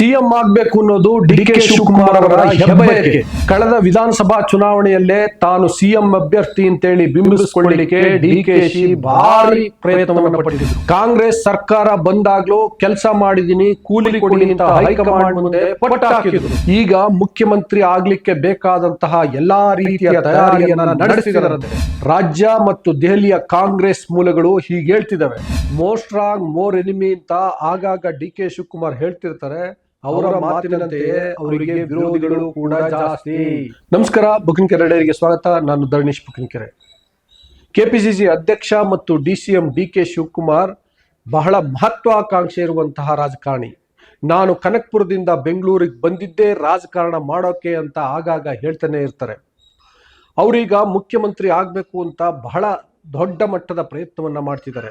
CM ಆಗ್ಬೇಕು ಅನ್ನೋದು D K Shivakumar ಅವರ ಹೆಬ್ಬಯಕೆ ಕಳೆದ ವಿಧಾನಸಭಾ ಚುನಾವಣೆಯಲ್ಲೇ ತಾನು ಸಿಎಂ ಅಭ್ಯರ್ಥಿ ಅಂತೇಳಿ ಬಿಂಬಿಸಿಕೊಳ್ಳಲಿಕ್ಕೆ ಡಿ ಕೆ ಶಿ ಭಾರಿ ಪ್ರಯತ್ನವನ್ನು ಪಟ್ಟಿದ್ರು. ಕಾಂಗ್ರೆಸ್ ಸರ್ಕಾರ ಬಂದಾಗ್ಲೂ ಕೆಲಸ ಮಾಡಿದೀನಿ ಕೂಲಿ ಕೊಡಿ ಅಂತ ಹೈಕಮಾಂಡ್ ಮುಂದೆ ಪಟ್ಟ ಹಾಕಿದ್ರು ಈಗ ಮುಖ್ಯಮಂತ್ರಿ ಆಗ್ಲಿಕ್ಕೆ ಬೇಕಾದಂತಹ ಎಲ್ಲಾ ರೀತಿಯ ತಯಾರಿಯನ್ನ ನಡೆಸಿದರಂತೆ. ರಾಜ್ಯ ಮತ್ತು ದೆಹಲಿಯ ಕಾಂಗ್ರೆಸ್ ಮೂಲಗಳು ಹೀಗೆ ಹೇಳ್ತಿದ್ದಾವೆ. ಮೋಸ್ಟ್ ಸ್ಟ್ರಾಂಗ್ ಮೋರ್ ಎನಿಮಿ ಅಂತ ಆಗಾಗ ಡಿ ಕೆ ಶಿವಕುಮಾರ್ ಹೇಳ್ತಿರ್ತಾರೆ ಅವರ ಮಾತಿನಂತೆ ಅವರಿಗೆ ವಿರೋಧಿಗಳು ಕೂಡ ಜಾಸ್ತಿ. ನಮಸ್ಕಾರ ಬುಕಿಂಗ್ ಕೆರೆಗೆ ಸ್ವಾಗತ. ನಾನು ಧರಣೀಶ್ ಬುಕಿಂಗ್ ಕೆರೆ. ಕೆಪಿಸಿಸಿ ಅಧ್ಯಕ್ಷ ಮತ್ತು D C M D K Shivakumar ಬಹಳ ಮಹತ್ವಾಕಾಂಕ್ಷೆ ಇರುವಂತಹ ರಾಜಕಾರಣಿ. ನಾನು ಕನಕ್ಪುರದಿಂದ ಬೆಂಗಳೂರಿಗೆ ಬಂದಿದ್ದೇ ರಾಜಕಾರಣ ಮಾಡೋಕೆ ಅಂತ ಆಗಾಗ ಹೇಳ್ತಾನೆ ಇರ್ತಾರೆ. ಅವರೀಗ ಮುಖ್ಯಮಂತ್ರಿ ಆಗಬೇಕು ಅಂತ ಬಹಳ ದೊಡ್ಡ ಮಟ್ಟದ ಪ್ರಯತ್ನವನ್ನು ಮಾಡ್ತಿದ್ದಾರೆ.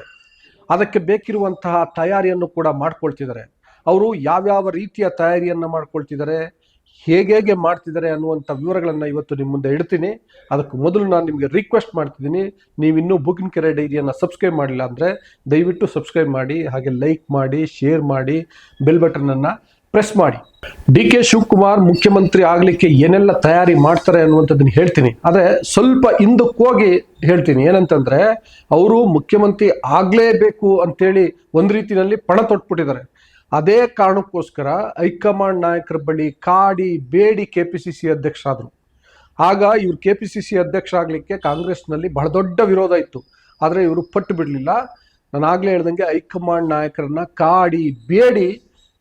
ಅದಕ್ಕೆ ಬೇಕಿರುವಂತಹ ತಯಾರಿಯನ್ನು ಕೂಡ ಮಾಡ್ಕೊಳ್ತಿದ್ದಾರೆ. ಅವರು ಯಾವ್ಯಾವ ರೀತಿಯ ತಯಾರಿಯನ್ನ ಮಾಡ್ಕೊಳ್ತಿದ್ದಾರೆ, ಹೇಗೆ ಹೇಗೆ ಮಾಡ್ತಿದ್ದಾರೆ ಅನ್ನುವಂಥ ವಿವರಗಳನ್ನ ಇವತ್ತು ನಿಮ್ಮ ಮುಂದೆ ಇಡ್ತೀನಿ. ಅದಕ್ಕೆ ಮೊದಲು ನಾನು ನಿಮಗೆ ರಿಕ್ವೆಸ್ಟ್ ಮಾಡ್ತಿದ್ದೀನಿ. ನೀವು ಇನ್ನೂ ಬುಕಿನ್ ಕೆರೆ ಡೈರಿಯನ್ನು ಸಬ್ಸ್ಕ್ರೈಬ್ ಮಾಡಿಲ್ಲ ಅಂದರೆ ದಯವಿಟ್ಟು ಸಬ್ಸ್ಕ್ರೈಬ್ ಮಾಡಿ, ಹಾಗೆ ಲೈಕ್ ಮಾಡಿ ಶೇರ್ ಮಾಡಿ ಬೆಲ್ ಬಟನನ್ನು ಪ್ರೆಸ್ ಮಾಡಿ. ಡಿ ಕೆ ಶಿವಕುಮಾರ್ ಮುಖ್ಯಮಂತ್ರಿ ಆಗಲಿಕ್ಕೆ ಏನೆಲ್ಲ ತಯಾರಿ ಮಾಡ್ತಾರೆ ಅನ್ನುವಂಥದ್ದನ್ನು ಹೇಳ್ತೀನಿ. ಆದರೆ ಸ್ವಲ್ಪ ಹಿಂದಕ್ಕೆ ಹೋಗಿ ಹೇಳ್ತೀನಿ. ಏನಂತಂದ್ರೆ ಅವರು ಮುಖ್ಯಮಂತ್ರಿ ಆಗಲೇಬೇಕು ಅಂತೇಳಿ ಒಂದು ರೀತಿಯಲ್ಲಿ ಪಣ ತೊಟ್ಬಿಟ್ಟಿದ್ದಾರೆ. ಅದೇ ಕಾರಣಕ್ಕೋಸ್ಕರ ಹೈಕಮಾಂಡ್ ನಾಯಕರ ಬಳಿ ಕಾಡಿ ಬೇಡಿ ಕೆ ಪಿ ಸಿ ಸಿ ಅಧ್ಯಕ್ಷರಾದರು. ಆಗ ಇವರು ಕೆ ಪಿ ಸಿ ಸಿ ಅಧ್ಯಕ್ಷ ಆಗಲಿಕ್ಕೆ ಕಾಂಗ್ರೆಸ್ನಲ್ಲಿ ಬಹಳ ದೊಡ್ಡ ವಿರೋಧ ಇತ್ತು. ಆದರೆ ಇವರು ಪಟ್ಟು ಬಿಡಲಿಲ್ಲ. ನಾನು ಆಗಲೇ ಹೇಳ್ದಂಗೆ ಹೈಕಮಾಂಡ್ ನಾಯಕರನ್ನ ಕಾಡಿ ಬೇಡಿ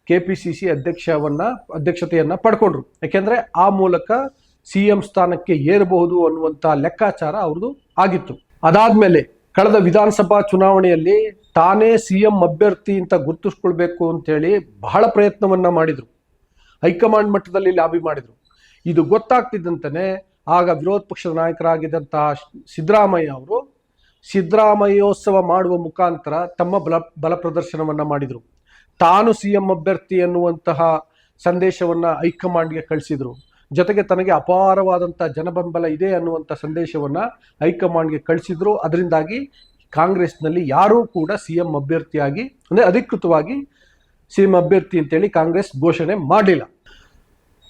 ಕೆ ಪಿ ಸಿ ಸಿ ಅಧ್ಯಕ್ಷವನ್ನ, ಅಧ್ಯಕ್ಷತೆಯನ್ನು ಪಡ್ಕೊಂಡ್ರು. ಯಾಕೆಂದರೆ ಆ ಮೂಲಕ ಸಿ ಎಂ ಸ್ಥಾನಕ್ಕೆ ಏರಬಹುದು ಅನ್ನುವಂಥ ಲೆಕ್ಕಾಚಾರ ಅವ್ರದ್ದು ಆಗಿತ್ತು. ಅದಾದ್ಮೇಲೆ ಕಳೆದ ವಿಧಾನಸಭಾ ಚುನಾವಣೆಯಲ್ಲಿ ತಾನೇ ಸಿ ಎಂ ಅಭ್ಯರ್ಥಿ ಅಂತ ಗುರುತಿಸ್ಕೊಳ್ಬೇಕು ಅಂತೇಳಿ ಬಹಳ ಪ್ರಯತ್ನವನ್ನ ಮಾಡಿದ್ರು. ಹೈಕಮಾಂಡ್ ಮಟ್ಟದಲ್ಲಿ ಲಾಬಿ ಮಾಡಿದ್ರು. ಇದು ಗೊತ್ತಾಗ್ತಿದ್ದಂತಾನೆ ಆಗ ವಿರೋಧ ಪಕ್ಷದ ನಾಯಕರಾಗಿದ್ದಂತಹ ಸಿದ್ದರಾಮಯ್ಯ ಅವರು ಸಿದ್ದರಾಮಯ್ಯೋತ್ಸವ ಮಾಡುವ ಮುಖಾಂತರ ತಮ್ಮ ಬಲ ಬಲ ಪ್ರದರ್ಶನವನ್ನು ಮಾಡಿದ್ರು. ತಾನು ಸಿ ಎಂ ಅಭ್ಯರ್ಥಿ ಎನ್ನುವಂತಹ ಸಂದೇಶವನ್ನ ಹೈಕಮಾಂಡ್ಗೆ ಕಳಿಸಿದ್ರು. ಜೊತೆಗೆ ತನಗೆ ಅಪಾರವಾದಂಥ ಜನಬೆಂಬಲ ಇದೆ ಅನ್ನುವಂಥ ಸಂದೇಶವನ್ನು ಹೈಕಮಾಂಡ್ಗೆ ಕಳಿಸಿದ್ರು. ಅದರಿಂದಾಗಿ ಕಾಂಗ್ರೆಸ್ನಲ್ಲಿ ಯಾರೂ ಕೂಡ ಸಿ ಎಂ ಅಭ್ಯರ್ಥಿಯಾಗಿ, ಅಂದರೆ ಅಧಿಕೃತವಾಗಿ ಸಿ ಎಂ ಅಭ್ಯರ್ಥಿ ಅಂತೇಳಿ ಕಾಂಗ್ರೆಸ್ ಘೋಷಣೆ ಮಾಡಲಿಲ್ಲ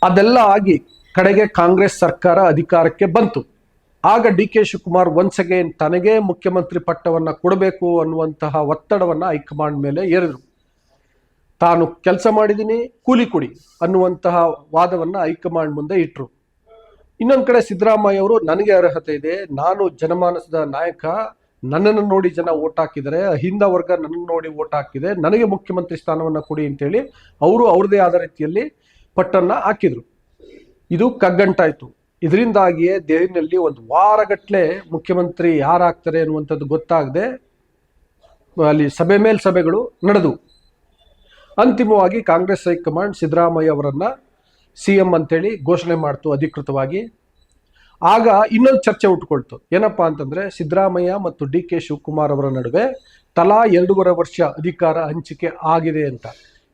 ಅದೆಲ್ಲ ಆಗಿ ಕಡೆಗೆ ಕಾಂಗ್ರೆಸ್ ಸರ್ಕಾರ ಅಧಿಕಾರಕ್ಕೆ ಬಂತು. ಆಗ D K Shivakumar once again ತನಗೇ ಮುಖ್ಯಮಂತ್ರಿ ಪಟ್ಟವನ್ನು ಕೊಡಬೇಕು ಅನ್ನುವಂತಹ ಒತ್ತಡವನ್ನು ಹೈಕಮಾಂಡ್ ಮೇಲೆ ಏರಿದ್ರು. ತಾನು ಕೆಲಸ ಮಾಡಿದ್ದೀನಿ, ಕೂಲಿ ಕೊಡಿ ಅನ್ನುವಂತಹ ವಾದವನ್ನ ಹೈಕಮಾಂಡ್ ಮುಂದೆ ಇಟ್ಟರು ಇನ್ನೊಂದು ಕಡೆ ಸಿದ್ದರಾಮಯ್ಯ ಅವರು, ನನಗೆ ಅರ್ಹತೆ ಇದೆ, ನಾನು ಜನಮಾನಸದ ನಾಯಕ, ನನ್ನನ್ನು ನೋಡಿ ಜನ ಓಟ್ ಹಾಕಿದರೆ ಹಿಂದ ವರ್ಗ ನನ್ನನ್ನು ನೋಡಿ ಓಟ್ ಹಾಕಿದೆ, ನನಗೆ ಮುಖ್ಯಮಂತ್ರಿ ಸ್ಥಾನವನ್ನು ಕೊಡಿ ಅಂತೇಳಿ ಅವರು ಅವ್ರದೇ ಆದ ರೀತಿಯಲ್ಲಿ ಪಟ್ಟನ್ನ ಹಾಕಿದ್ರು. ಇದು ಕಗ್ಗಂಟಾಯಿತು. ಇದರಿಂದಾಗಿಯೇ ದೆಹಲಿಯಲ್ಲಿ ಒಂದು ವಾರಗಟ್ಲೆ ಮುಖ್ಯಮಂತ್ರಿ ಯಾರಾಗ್ತಾರೆ ಅನ್ನುವಂಥದ್ದು ಗೊತ್ತಾಗದೆ, ಅಲ್ಲಿ ಸಭೆ ಮೇಲ್ ಸಭೆಗಳು ನಡೆದವು ಅಂತಿಮವಾಗಿ ಕಾಂಗ್ರೆಸ್ ಹೈಕಮಾಂಡ್ ಸಿದ್ದರಾಮಯ್ಯ ಅವರನ್ನು ಸಿ ಎಂ ಅಂತೇಳಿ ಘೋಷಣೆ ಮಾಡ್ತು ಅಧಿಕೃತವಾಗಿ. ಆಗ ಇನ್ನೊಂದು ಚರ್ಚೆ ಉಟ್ಕೊಳ್ತು. ಏನಪ್ಪಾ ಅಂತಂದ್ರೆ ಸಿದ್ದರಾಮಯ್ಯ ಮತ್ತು ಡಿ ಕೆ ಶಿವಕುಮಾರ್ ಅವರ ನಡುವೆ ತಲಾ ಎರಡೂವರೆ ವರ್ಷ ಅಧಿಕಾರ ಹಂಚಿಕೆ ಆಗಿದೆ ಅಂತ.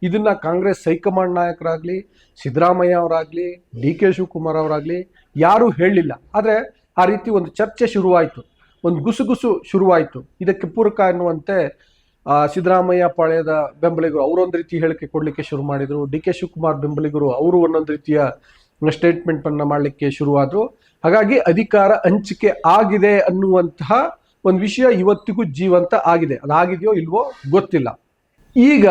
ಇದನ್ನ ಕಾಂಗ್ರೆಸ್ ಹೈಕಮಾಂಡ್ ನಾಯಕರಾಗ್ಲಿ, ಸಿದ್ದರಾಮಯ್ಯ ಅವರಾಗಲಿ, ಡಿ ಕೆ ಶಿವಕುಮಾರ್ ಅವರಾಗಲಿ ಯಾರೂ ಹೇಳಲಿಲ್ಲ ಆದರೆ ಆ ರೀತಿ ಒಂದು ಚರ್ಚೆ ಶುರುವಾಯಿತು. ಒಂದು ಗುಸುಗುಸು ಶುರುವಾಯಿತು. ಇದಕ್ಕೆ ಪೂರಕ ಎನ್ನುವಂತೆ ಸಿದ್ದರಾಮಯ್ಯ ಪಾಳ್ಯದ ಬೆಂಬಲಿಗರು ಅವರೊಂದು ರೀತಿ ಹೇಳಿಕೆ ಕೊಡಲಿಕ್ಕೆ ಶುರು ಮಾಡಿದರು. ಡಿ ಕೆ ಶಿವಕುಮಾರ್ ಬೆಂಬಲಿಗರು ಅವರು ಒಂದೊಂದು ರೀತಿಯ ಸ್ಟೇಟ್ಮೆಂಟ್ ಅನ್ನ ಮಾಡಲಿಕ್ಕೆ ಶುರುವಾದ್ರು. ಹಾಗಾಗಿ ಅಧಿಕಾರ ಹಂಚಿಕೆ ಆಗಿದೆ ಅನ್ನುವಂತಹ ಒಂದು ವಿಷಯ ಇವತ್ತಿಗೂ ಜೀವಂತ ಆಗಿದೆ. ಅದಾಗಿದೆಯೋ ಇಲ್ವೋ ಗೊತ್ತಿಲ್ಲ. ಈಗ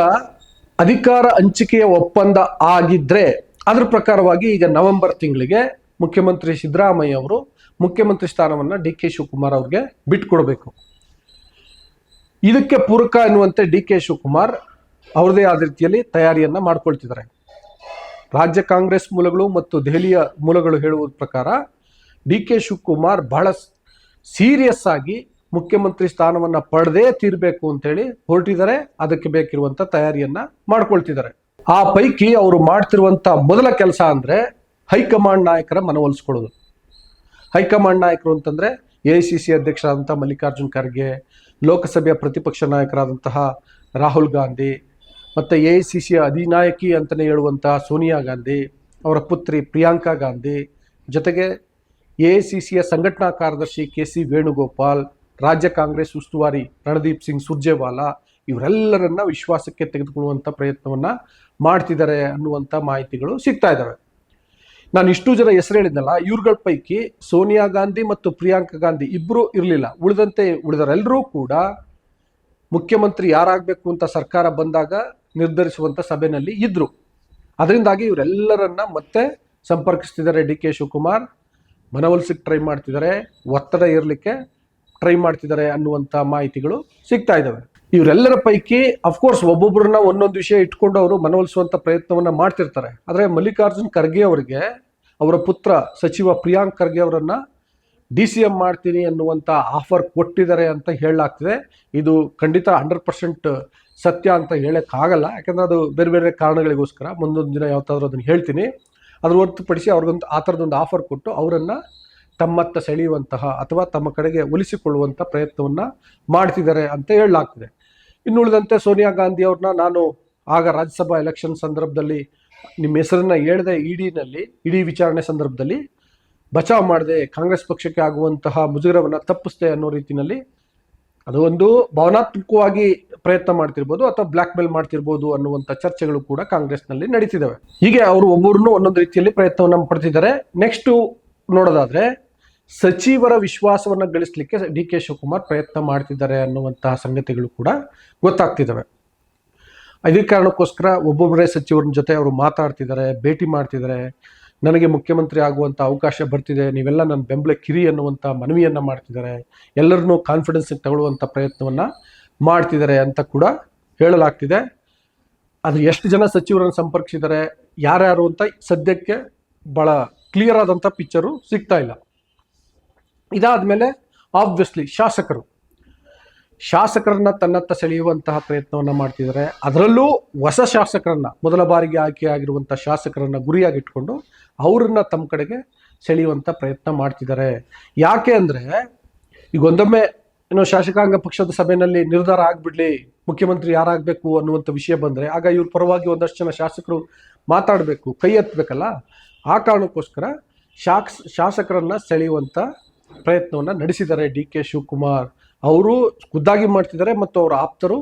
ಅಧಿಕಾರ ಹಂಚಿಕೆಯ ಒಪ್ಪಂದ ಆಗಿದ್ರೆ ಅದ್ರ ಪ್ರಕಾರವಾಗಿ ಈಗ ನವೆಂಬರ್ ತಿಂಗಳಿಗೆ ಮುಖ್ಯಮಂತ್ರಿ ಸಿದ್ದರಾಮಯ್ಯ ಅವರು ಮುಖ್ಯಮಂತ್ರಿ ಸ್ಥಾನವನ್ನು ಡಿ ಕೆ ಶಿವಕುಮಾರ್ ಅವ್ರಿಗೆ ಬಿಟ್ಕೊಡ್ಬೇಕು. ಇದಕ್ಕೆ ಪೂರಕ ಎನ್ನುವಂತೆ ಡಿ ಕೆ ಶಿವಕುಮಾರ್ ಅವ್ರದೇ ಆದ ರೀತಿಯಲ್ಲಿ ತಯಾರಿಯನ್ನ ಮಾಡ್ಕೊಳ್ತಿದ್ದಾರೆ. ರಾಜ್ಯ ಕಾಂಗ್ರೆಸ್ ಮೂಲಗಳು ಮತ್ತು ದೆಹಲಿಯ ಮೂಲಗಳು ಹೇಳುವ ಪ್ರಕಾರ ಡಿ ಕೆ ಶಿವಕುಮಾರ್ ಬಹಳ ಸೀರಿಯಸ್ ಆಗಿ ಮುಖ್ಯಮಂತ್ರಿ ಸ್ಥಾನವನ್ನ ಪಡೆದೇ ತೀರ್ಬೇಕು ಅಂತೇಳಿ ಹೊರಟಿದ್ದಾರೆ. ಅದಕ್ಕೆ ಬೇಕಿರುವಂತ ತಯಾರಿಯನ್ನ ಮಾಡ್ಕೊಳ್ತಿದ್ದಾರೆ. ಆ ಪೈಕಿ ಅವರು ಮಾಡ್ತಿರುವಂತ ಮೊದಲ ಕೆಲಸ ಅಂದ್ರೆ ಹೈಕಮಾಂಡ್ ನಾಯಕರ ಮನವೊಲಿಸ್ಕೊಳ್ಳೋದು ಹೈಕಮಾಂಡ್ ನಾಯಕರು ಅಂತಂದ್ರೆ ಎ ಐ ಸಿ ಸಿ ಅಧ್ಯಕ್ಷರಾದಂಥ ಮಲ್ಲಿಕಾರ್ಜುನ್ ಖರ್ಗೆ ಲೋಕಸಭೆಯ ಪ್ರತಿಪಕ್ಷ ನಾಯಕರಾದಂತಹ ರಾಹುಲ್ ಗಾಂಧಿ ಮತ್ತು ಎ ಐ ಸಿ ಸಿಯ ಅಧಿನಾಯಕಿ ಅಂತಲೇ ಹೇಳುವಂತಹ ಸೋನಿಯಾ ಗಾಂಧಿ, ಅವರ ಪುತ್ರಿ ಪ್ರಿಯಾಂಕಾ ಗಾಂಧಿ, ಜೊತೆಗೆ ಎ ಐ ಸಿ ಸಿಯ ಸಂಘಟನಾ ಕಾರ್ಯದರ್ಶಿ ಕೆ ಸಿ ವೇಣುಗೋಪಾಲ್, ರಾಜ್ಯ ಕಾಂಗ್ರೆಸ್ ಉಸ್ತುವಾರಿ ರಣದೀಪ್ ಸಿಂಗ್ ಸುರ್ಜೇವಾಲಾ ಇವರೆಲ್ಲರನ್ನ ವಿಶ್ವಾಸಕ್ಕೆ ತೆಗೆದುಕೊಳ್ಳುವಂಥ ಪ್ರಯತ್ನವನ್ನು ಮಾಡ್ತಿದ್ದಾರೆ ಅನ್ನುವಂಥ ಮಾಹಿತಿಗಳು ಸಿಗ್ತಾ ಇದ್ದಾವೆ ನಾನು ಇಷ್ಟು ಜನ ಹೆಸರು ಹೇಳಿದ್ನಲ್ಲ, ಇವ್ರಗಳ ಪೈಕಿ ಸೋನಿಯಾ ಗಾಂಧಿ ಮತ್ತು ಪ್ರಿಯಾಂಕಾ ಗಾಂಧಿ ಇಬ್ಬರು ಇರಲಿಲ್ಲ. ಉಳಿದಂತೆ ಉಳಿದರೆಲ್ಲರೂ ಕೂಡ ಮುಖ್ಯಮಂತ್ರಿ ಯಾರಾಗಬೇಕು ಅಂತ ಸರ್ಕಾರ ಬಂದಾಗ ನಿರ್ಧರಿಸುವಂಥ ಸಭೆಯಲ್ಲಿ ಇದ್ದರು ಅದರಿಂದಾಗಿ ಇವರೆಲ್ಲರನ್ನ ಮತ್ತೆ ಸಂಪರ್ಕಿಸ್ತಿದ್ದಾರೆ ಡಿ ಕೆ ಶಿವಕುಮಾರ್. ಮನವೊಲಿಸಕ್ಕೆ ಟ್ರೈ ಮಾಡ್ತಿದ್ದಾರೆ, ಒತ್ತಡ ಇರಲಿಕ್ಕೆ ಟ್ರೈ ಮಾಡ್ತಿದ್ದಾರೆ ಅನ್ನುವಂಥ ಮಾಹಿತಿಗಳು ಸಿಗ್ತಾ ಇದ್ದಾವೆ ಇವರೆಲ್ಲರ ಪೈಕಿ ಅಫ್ಕೋರ್ಸ್ ಒಬ್ಬೊಬ್ಬರನ್ನ ಒಂದೊಂದು ವಿಷಯ ಇಟ್ಕೊಂಡು ಅವರು ಮನವೊಲಿಸುವಂಥ ಪ್ರಯತ್ನವನ್ನು ಮಾಡ್ತಿರ್ತಾರೆ. ಆದರೆ ಮಲ್ಲಿಕಾರ್ಜುನ್ ಖರ್ಗೆ ಅವರಿಗೆ ಅವರ ಪುತ್ರ ಸಚಿವ ಪ್ರಿಯಾಂಕ್ ಖರ್ಗೆ ಅವರನ್ನ ಡಿ ಸಿ ಎಂ ಮಾಡ್ತೀನಿ ಅನ್ನುವಂಥ ಆಫರ್ ಕೊಟ್ಟಿದ್ದಾರೆ ಅಂತ ಹೇಳಲಾಗ್ತಿದೆ. ಇದು ಖಂಡಿತ ಹಂಡ್ರೆಡ್ ಪರ್ಸೆಂಟ್ ಸತ್ಯ ಅಂತ ಹೇಳೋಕ್ಕಾಗಲ್ಲ. ಯಾಕಂದರೆ ಅದು ಬೇರೆ ಬೇರೆ ಕಾರಣಗಳಿಗೋಸ್ಕರ ಮುಂದೊಂದು ದಿನ ಯಾವತ್ತಾದ್ರೂ ಅದನ್ನು ಹೇಳ್ತೀನಿ. ಅದ್ರ ಹೊರತುಪಡಿಸಿ ಅವ್ರಿಗೊಂದು ಆ ಥರದೊಂದು ಆಫರ್ ಕೊಟ್ಟು ಅವರನ್ನು ತಮ್ಮತ್ತ ಸೆಳೆಯುವಂತಹ ಅಥವಾ ತಮ್ಮ ಕಡೆಗೆ ಒಲಿಸಿಕೊಳ್ಳುವಂಥ ಪ್ರಯತ್ನವನ್ನು ಮಾಡ್ತಿದ್ದಾರೆ ಅಂತ ಹೇಳಲಾಗ್ತಿದೆ. ಇನ್ನುಳಿದಂತೆ ಸೋನಿಯಾ ಗಾಂಧಿ ಅವ್ರನ್ನ ನಾನು ಆಗ ರಾಜ್ಯಸಭಾ ಎಲೆಕ್ಷನ್ ಸಂದರ್ಭದಲ್ಲಿ ನಿಮ್ಮ ಹೆಸರನ್ನ ಹೇಳದೆ ಇಡಿನಲ್ಲಿ ಇಡಿ ವಿಚಾರಣೆ ಸಂದರ್ಭದಲ್ಲಿ ಬಚಾವ್ ಮಾಡದೆ ಕಾಂಗ್ರೆಸ್ ಪಕ್ಷಕ್ಕೆ ಆಗುವಂತಹ ಮುಜುಗರವನ್ನ ತಪ್ಪಿಸ್ದೆ ಅನ್ನೋ ರೀತಿಯಲ್ಲಿ ಅದು ಒಂದು ಭಾವನಾತ್ಮಕವಾಗಿ ಪ್ರಯತ್ನ ಮಾಡ್ತಿರ್ಬೋದು ಅಥವಾ ಬ್ಲ್ಯಾಕ್ ಮೇಲ್ ಮಾಡ್ತಿರ್ಬೋದು ಅನ್ನುವಂಥ ಚರ್ಚೆಗಳು ಕೂಡ ಕಾಂಗ್ರೆಸ್ನಲ್ಲಿ ನಡೀತಿದ್ದಾವೆ ಹೀಗೆ ಅವರು ಒಬ್ಬರನ್ನು ಒಂದೊಂದು ರೀತಿಯಲ್ಲಿ ಪ್ರಯತ್ನವನ್ನು ಪಡ್ತಿದ್ದಾರೆ. ನೆಕ್ಸ್ಟ್ ನೋಡೋದಾದ್ರೆ ಸಚಿವರ ವಿಶ್ವಾಸವನ್ನ ಗಳಿಸಲಿಕ್ಕೆ ಡಿ ಕೆ ಶಿವಕುಮಾರ್ ಪ್ರಯತ್ನ ಮಾಡ್ತಿದ್ದಾರೆ ಅನ್ನುವಂತಹ ಸಂಗತಿಗಳು ಕೂಡ ಗೊತ್ತಾಗ್ತಿದ್ದಾವೆ ಇದೇ ಕಾರಣಕ್ಕೋಸ್ಕರ ಒಬ್ಬೊಬ್ಬರೇ ಸಚಿವರ ಜೊತೆ ಅವರು ಮಾತಾಡ್ತಿದ್ದಾರೆ, ಭೇಟಿ ಮಾಡ್ತಿದ್ದಾರೆ. ನನಗೆ ಮುಖ್ಯಮಂತ್ರಿ ಆಗುವಂಥ ಅವಕಾಶ ಬರ್ತಿದೆ. ನೀವೆಲ್ಲ ನನ್ನ ಬೆಂಬಲ ಕಿರಿ ಅನ್ನುವಂಥ ಮನವಿಯನ್ನು ಮಾಡ್ತಿದ್ದಾರೆ. ಎಲ್ಲರನ್ನೂ ಕಾನ್ಫಿಡೆನ್ಸ್ ತಗೊಳ್ಳುವಂಥ ಪ್ರಯತ್ನವನ್ನು ಮಾಡ್ತಿದ್ದಾರೆ ಅಂತ ಕೂಡ ಹೇಳಲಾಗ್ತಿದೆ. ಅದು ಎಷ್ಟು ಜನ ಸಚಿವರನ್ನು ಸಂಪರ್ಕಿಸಿದ್ದಾರೆ, ಯಾರ್ಯಾರು ಅಂತ ಸದ್ಯಕ್ಕೆ ಭಾಳ ಕ್ಲಿಯರ್ ಆದಂಥ ಪಿಕ್ಚರು ಸಿಗ್ತಾ ಇಲ್ಲ. ಇದಾದ ಮೇಲೆ ಆಬ್ವಿಯಸ್ಲಿ ಶಾಸಕರು. ಶಾಸಕರನ್ನ ತನ್ನತ್ತ ಸೆಳೆಯುವಂತಹ ಪ್ರಯತ್ನವನ್ನ ಮಾಡ್ತಿದ್ದಾರೆ. ಅದರಲ್ಲೂ ಹೊಸ ಶಾಸಕರನ್ನ ಮೊದಲ ಬಾರಿಗೆ ಆಯ್ಕೆಯಾಗಿರುವಂಥ ಶಾಸಕರನ್ನ ಗುರಿಯಾಗಿಟ್ಕೊಂಡು ಅವರನ್ನ ತಮ್ಮ ಕಡೆಗೆ ಸೆಳೆಯುವಂಥ ಪ್ರಯತ್ನ ಮಾಡ್ತಿದ್ದಾರೆ. ಯಾಕೆ ಅಂದ್ರೆ ಈಗ ಒಂದೊಮ್ಮೆ ಏನು ಶಾಸಕಾಂಗ ಪಕ್ಷದ ಸಭೆಯಲ್ಲಿ ನಿರ್ಧಾರ ಆಗ್ಬಿಡ್ಲಿ, ಮುಖ್ಯಮಂತ್ರಿ ಯಾರಾಗಬೇಕು ಅನ್ನುವಂಥ ವಿಷಯ ಬಂದರೆ, ಆಗ ಇವ್ರ ಪರವಾಗಿ ಒಂದಷ್ಟು ಜನ ಶಾಸಕರು ಮಾತಾಡಬೇಕು, ಕೈ ಎತ್ತಬೇಕಲ್ಲ? ಆ ಕಾರಣಕ್ಕೋಸ್ಕರ ಶಾಕ್ಸ್ ಶಾಸಕರನ್ನ ಸೆಳೆಯುವಂಥ ಪ್ರಯತ್ನವನ್ನು ನಡೆಸಿದ್ದಾರೆ ಡಿ ಕೆ ಶಿವಕುಮಾರ್. ಅವರು ಖುದ್ದಾಗಿ ಮಾಡ್ತಿದ್ದಾರೆ ಮತ್ತು ಅವರ ಆಪ್ತರು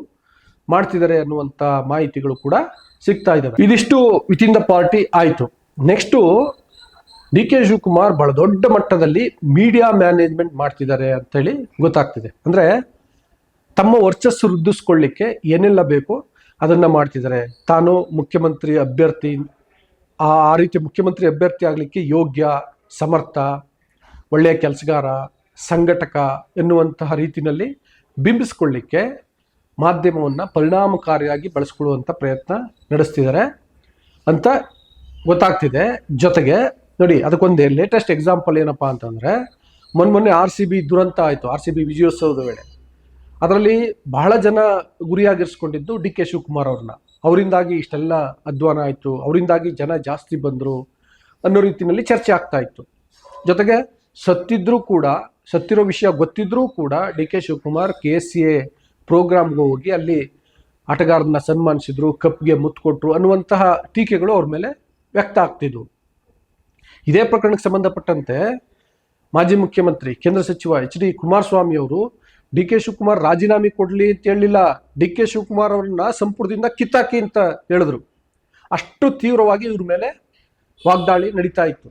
ಮಾಡ್ತಿದ್ದಾರೆ ಅನ್ನುವಂಥ ಮಾಹಿತಿಗಳು ಕೂಡ ಸಿಗ್ತಾ ಇದ್ದಾವೆ. ಇದಿಷ್ಟು ವಿತ್ ಇನ್ ದ ಪಾರ್ಟಿ ಆಯಿತು. ನೆಕ್ಸ್ಟು ಡಿ ಕೆ ಶಿವಕುಮಾರ್ ಬಹಳ ದೊಡ್ಡ ಮಟ್ಟದಲ್ಲಿ ಮೀಡಿಯಾ ಮ್ಯಾನೇಜ್ಮೆಂಟ್ ಮಾಡ್ತಿದ್ದಾರೆ ಅಂತೇಳಿ ಗೊತ್ತಾಗ್ತಿದೆ. ಅಂದ್ರೆ ತಮ್ಮ ವರ್ಚಸ್ಸು ವೃದ್ಧಿಸ್ಕೊಳ್ಳಿಕ್ಕೆ ಏನೆಲ್ಲ ಬೇಕೋ ಅದನ್ನ ಮಾಡ್ತಿದ್ದಾರೆ. ತಾನು ಮುಖ್ಯಮಂತ್ರಿ ಅಭ್ಯರ್ಥಿ, ಆ ರೀತಿ ಮುಖ್ಯಮಂತ್ರಿ ಅಭ್ಯರ್ಥಿ ಆಗಲಿಕ್ಕೆ ಯೋಗ್ಯ, ಸಮರ್ಥ, ಒಳ್ಳೆಯ ಕೆಲಸಗಾರ ಸಂಘಟಕ ಎನ್ನುವಂತಹ ರೀತಿಯಲ್ಲಿ ಬಿಂಬಿಸ್ಕೊಳ್ಳಿಕ್ಕೆ ಮಾಧ್ಯಮವನ್ನು ಪರಿಣಾಮಕಾರಿಯಾಗಿ ಬಳಸ್ಕೊಳ್ಳುವಂಥ ಪ್ರಯತ್ನ ನಡೆಸ್ತಿದ್ದಾರೆ. ಅಂತ ಗೊತ್ತಾಗ್ತಿದೆ. ಜೊತೆಗೆ ನೋಡಿ, ಅದಕ್ಕೊಂದೇ ಲೇಟೆಸ್ಟ್ ಎಕ್ಸಾಂಪಲ್ ಏನಪ್ಪಾ ಅಂತಂದರೆ, ಮೊನ್ನೆ ಮೊನ್ನೆ ಆರ್ ಸಿ ಬಿ ದುರಂತ ಆಯಿತು. ಆರ್ ಸಿ ಬಿ ವಿಜಯೋತ್ಸವದ ವೇಳೆ. ಅದರಲ್ಲಿ ಬಹಳ ಜನ ಗುರಿಯಾಗಿರಿಸ್ಕೊಂಡಿದ್ದು ಡಿ ಕೆ ಶಿವಕುಮಾರ್ ಅವ್ರನ್ನ. ಅವರಿಂದಾಗಿ ಇಷ್ಟೆಲ್ಲ ಅಧ್ವಾನ ಆಯಿತು. ಅವರಿಂದಾಗಿ ಜನ ಜಾಸ್ತಿ ಬಂದರು ಅನ್ನೋ ರೀತಿಯಲ್ಲಿ ಚರ್ಚೆ ಆಗ್ತಾ ಇತ್ತು. ಜೊತೆಗೆ ಸತ್ತಿದ್ರೂ ಕೂಡ ಸತ್ತಿರೋ ವಿಷಯ ಗೊತ್ತಿದ್ರೂ ಕೂಡ D K Shivakumar K S C A ಪ್ರೋಗ್ರಾಮ್ಗೆ ಹೋಗಿ ಅಲ್ಲಿ ಆಟಗಾರರನ್ನ ಸನ್ಮಾನಿಸಿದ್ರು, ಕಪ್ಗೆ ಮುತ್ತು ಕೊಟ್ರು ಅನ್ನುವಂತಹ ಟೀಕೆಗಳು ಅವ್ರ ಮೇಲೆ ವ್ಯಕ್ತ ಆಗ್ತಿದ್ವು. ಇದೇ ಪ್ರಕರಣಕ್ಕೆ ಸಂಬಂಧಪಟ್ಟಂತೆ ಮಾಜಿ ಮುಖ್ಯಮಂತ್ರಿ, ಕೇಂದ್ರ ಸಚಿವ ಎಚ್ ಡಿ ಕುಮಾರಸ್ವಾಮಿ ಅವರು ಡಿ ಕೆ ಶಿವಕುಮಾರ್ ರಾಜೀನಾಮೆ ಕೊಡ್ಲಿ ಅಂತ ಹೇಳಲಿಲ್ಲ ಡಿ ಕೆ ಶಿವಕುಮಾರ್ ಅವರನ್ನ ಸಂಪುಟದಿಂದ ಕಿತ್ತಾಕಿ ಅಂತ ಹೇಳಿದ್ರು. ಅಷ್ಟು ತೀವ್ರವಾಗಿ ಇವ್ರ ಮೇಲೆ ವಾಗ್ದಾಳಿ ನಡೀತಾ ಇತ್ತು.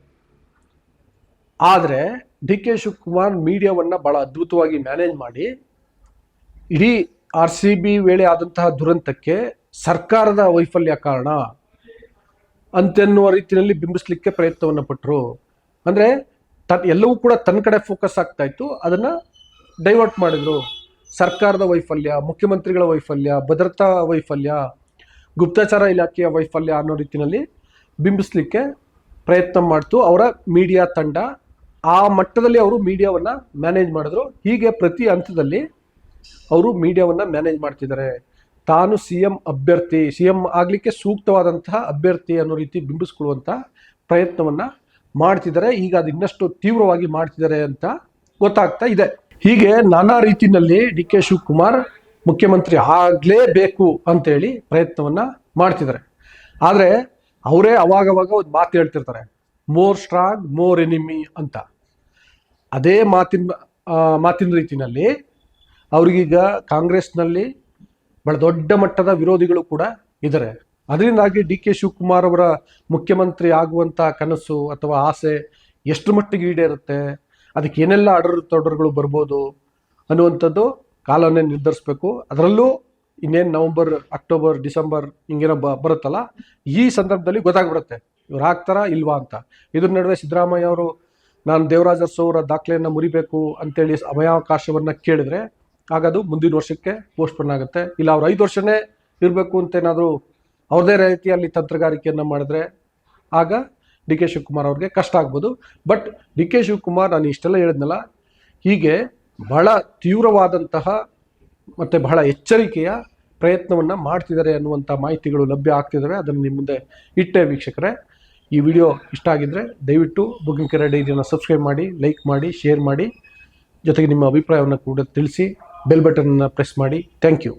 ಆದರೆ ಡಿ ಕೆ ಶಿವಕುಮಾರ್ ಮೀಡಿಯಾವನ್ನ ಬಹಳ ಅದ್ಭುತವಾಗಿ ಮ್ಯಾನೇಜ್ ಮಾಡಿ, ಇಡೀ ಆರ್ ಸಿ ಬಿ ವೇಳೆ ಆದಂತಹ ದುರಂತಕ್ಕೆ ಸರ್ಕಾರದ ವೈಫಲ್ಯ ಕಾರಣ ಅಂತೆನ್ನುವ ರೀತಿಯಲ್ಲಿ ಬಿಂಬಿಸಲಿಕ್ಕೆ ಪ್ರಯತ್ನವನ್ನು ಪಟ್ಟರು ಅಂದ್ರೆ ತ ಎಲ್ಲವೂ ಕೂಡ ತನ್ನ ಕಡೆ ಫೋಕಸ್ ಆಗ್ತಾ ಇತ್ತು, ಅದನ್ನ ಡೈವರ್ಟ್ ಮಾಡಿದ್ರು. ಸರ್ಕಾರದ ವೈಫಲ್ಯ, ಮುಖ್ಯಮಂತ್ರಿಗಳ ವೈಫಲ್ಯ, ಭದ್ರತಾ ವೈಫಲ್ಯ, ಗುಪ್ತಚರ ಇಲಾಖೆಯ ವೈಫಲ್ಯ ಅನ್ನೋ ರೀತಿಯಲ್ಲಿ ಬಿಂಬಿಸಲಿಕ್ಕೆ ಪ್ರಯತ್ನ ಮಾಡ್ತು. ಅವರ ಮೀಡಿಯಾ ತಂಡ ಆ ಮಟ್ಟದಲ್ಲಿ ಅವರು ಮೀಡಿಯಾವನ್ನ ಮ್ಯಾನೇಜ್ ಮಾಡಿದ್ರು. ಹೀಗೆ ಪ್ರತಿ ಹಂತದಲ್ಲಿ ಅವರು ಮೀಡಿಯಾವನ್ನ ಮ್ಯಾನೇಜ್ ಮಾಡ್ತಿದ್ದಾರೆ. ತಾನು ಸಿ ಎಂ ಅಭ್ಯರ್ಥಿ ಸಿ ಎಂ ಆಗಲಿಕ್ಕೆ ಸೂಕ್ತವಾದಂತಹ ಅಭ್ಯರ್ಥಿ ಅನ್ನೋ ರೀತಿ ಬಿಂಬಿಸ್ಕೊಳ್ಳುವಂಥ ಪ್ರಯತ್ನವನ್ನ ಮಾಡ್ತಿದ್ದಾರೆ. ಈಗ ಅದು ಇನ್ನಷ್ಟು ತೀವ್ರವಾಗಿ ಮಾಡ್ತಿದ್ದಾರೆ ಅಂತ ಗೊತ್ತಾಗ್ತಾ ಇದೆ. ಹೀಗೆ ನಾನಾ ರೀತಿಯಲ್ಲಿ ಡಿ ಕೆ ಶಿವಕುಮಾರ್ ಮುಖ್ಯಮಂತ್ರಿ ಆಗ್ಲೇಬೇಕು ಅಂತೇಳಿ ಪ್ರಯತ್ನವನ್ನ ಮಾಡ್ತಿದ್ದಾರೆ. ಆದರೆ ಅವರೇ ಅವಾಗವಾಗ ಒಂದು ಮಾತು ಹೇಳ್ತಿರ್ತಾರೆ. ಮೋರ್ ಸ್ಟ್ರಾಂಗ್ ಮೋರ್ ಎನಿಮಿ ಅಂತ. ಅದೇ ಮಾತಿನ ಮಾತಿನ ರೀತಿಯಲ್ಲಿ ಅವ್ರಿಗೀಗ ಕಾಂಗ್ರೆಸ್ನಲ್ಲಿ ಬಹಳ ದೊಡ್ಡ ಮಟ್ಟದ ವಿರೋಧಿಗಳು ಕೂಡ ಇದ್ದಾರೆ ಅದರಿಂದಾಗಿ ಡಿ ಕೆ ಶಿವಕುಮಾರ್ ಅವರ ಮುಖ್ಯಮಂತ್ರಿ ಆಗುವಂತ ಕನಸು ಅಥವಾ ಆಸೆ ಎಷ್ಟು ಮಟ್ಟಿಗೆ ಈಡೇರುತ್ತೆ, ಅದಕ್ಕೆ ಏನೆಲ್ಲ ಅಡರ್ ತೊಡರುಗಳು ಬರ್ಬೋದು ಅನ್ನುವಂಥದ್ದು ಕಾಲನ್ನೇ ನಿರ್ಧರಿಸಬೇಕು. ಅದರಲ್ಲೂ ಇನ್ನೇನು ನವೆಂಬರ್, ಅಕ್ಟೋಬರ್, ಡಿಸೆಂಬರ್ ಹಿಂಗೇನೋ ಬ, ಬರುತ್ತಲ್ಲ, ಈ ಸಂದರ್ಭದಲ್ಲಿ ಗೊತ್ತಾಗ್ಬಿಡುತ್ತೆ, ಇವ್ರು ಹಾಕ್ತಾರಾ ಇಲ್ವಾ ಅಂತ. ಇದ್ರ ನಡುವೆ ಸಿದ್ದರಾಮಯ್ಯ ಅವರು ನಾನು ದೇವರಾಜ ಸೌರ ದಾಖಲೆಯನ್ನು ಮುರಿಬೇಕು ಅಂತೇಳಿ ಸಮಯಾವಕಾಶವನ್ನ ಕೇಳಿದ್ರೆ ಆಗ ಅದು ಮುಂದಿನ ವರ್ಷಕ್ಕೆ ಪೋಸ್ಟ್ಪೋನ್ ಆಗುತ್ತೆ. ಇಲ್ಲ, ಅವ್ರು ಐದು ವರ್ಷನೇ ಇರಬೇಕು ಅಂತ ಏನಾದರೂ ಅವ್ರದೇ ರೀತಿಯಲ್ಲಿ ತಂತ್ರಗಾರಿಕೆಯನ್ನು ಮಾಡಿದ್ರೆ ಆಗ ಡಿ ಕೆ ಶಿವಕುಮಾರ್ ಅವ್ರಿಗೆ ಕಷ್ಟ ಆಗ್ಬೋದು. ಬಟ್ ಡಿ ಕೆ ಶಿವಕುಮಾರ್ ನಾನು ಇಷ್ಟೆಲ್ಲ ಹೇಳಿದ್ನಲ್ಲ, ಹೀಗೆ ಬಹಳ ತೀವ್ರವಾದಂತಹ ಮತ್ತು ಬಹಳ ಎಚ್ಚರಿಕೆಯ ಪ್ರಯತ್ನವನ್ನು ಮಾಡ್ತಿದ್ದಾರೆ ಅನ್ನುವಂಥ ಮಾಹಿತಿಗಳು ಲಭ್ಯ ಆಗ್ತಿದ್ದಾವೆ ಅದನ್ನು ನಿಮ್ಮ ಮುಂದೆ ಇಟ್ಟೆ ವೀಕ್ಷಕರೇ. ಈ ವಿಡಿಯೋ ಇಷ್ಟ ಆಗಿದ್ದರೆ ದಯವಿಟ್ಟು ಬುಕಿಂಗ್ ಕೆರೆ ಡೈರಿಯನ್ನು ಸಬ್ಸ್ಕ್ರೈಬ್ ಮಾಡಿ ಲೈಕ್ ಮಾಡಿ ಶೇರ್ ಮಾಡಿ. ಜೊತೆಗೆ ನಿಮ್ಮ ಅಭಿಪ್ರಾಯವನ್ನು ಕೂಡ ತಿಳಿಸಿ ಬೆಲ್ ಬಟನ್ನ ಪ್ರೆಸ್ ಮಾಡಿ. Thank you